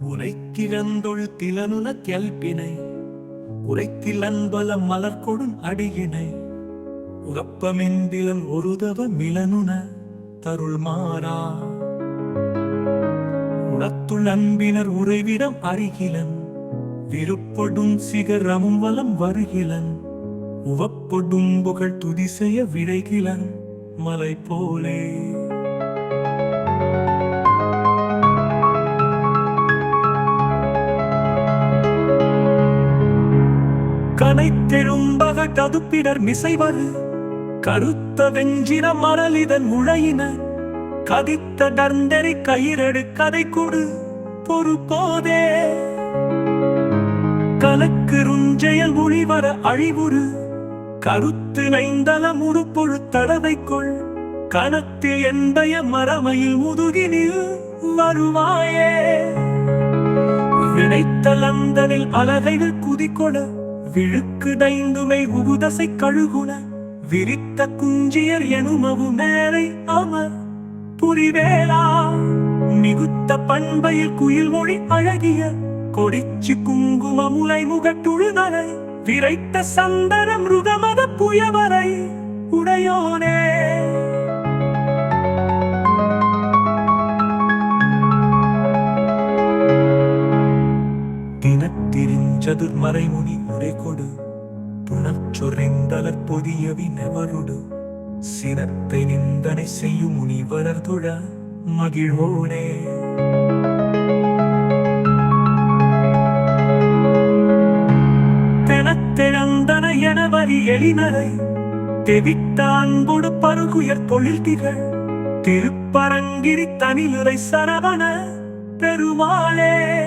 உரைக்கிழந்தொள் திலனுன கெல்பினை உரைத்தில் அன்பல மலர் கொடும் அடியினை உறப்பமெந்திலன் ஒருதவ மிளனுன தருள் மாறா உளத்துள் அன்பினர் உறைவிடம் அருகிலன் விருப்படும் சிகரமும் வலம் வருகிலன் உவப்பொடும் புகழ் துதிசெய விரைகிலன் மலை போலே கனைத்தெழும்பக ததுப்பிடர் மிசைவரு கருத்த வெஞ்சின மரலிதன் முழையின கதித்த டர்ந்தெறி கயிறெடு கதை கொடு பொறுப்போதே கலக்கு ருஞ்செயல் ஒளிவர அழிவுறு கருத்து நைந்தல முறுப்பொழு தடவைக்குள் கணத்தில் என்பய மரமையில் முதுகினில் வருவாயே. வினைத்தலந்தனில் அலகைகள் குதிக்கொட விழுக்கு தைந்துமை உபுதசை கழுகுண விரித்த குஞ்சியர் எனுமவு மேலை அமர். புரிவேலா மிகுத்த பண்பையில் குயில் மொழி அழகிய கொடிச்சு குங்கும முலை முகட்டுழுதலை விரைத்த சந்தன மிருகமத புயவரை. உடையோனே! தினத்திரிஞ்சதுர் மறைமுனி உரை கொடு புனச்சொறிந்தலர் பொதியவி நெவருடு. சினத்தை நிந்தனை செய்யும் முனிவரர் தொழ மகிழ்வோனே. தெனத்தெழந்தன என வரி எளினரை தெவித்த அன்பொடு பருகுயர் தொழில்திகள் திருப்பரங்கிரி தனிலுரை சரவண பெருமாளே.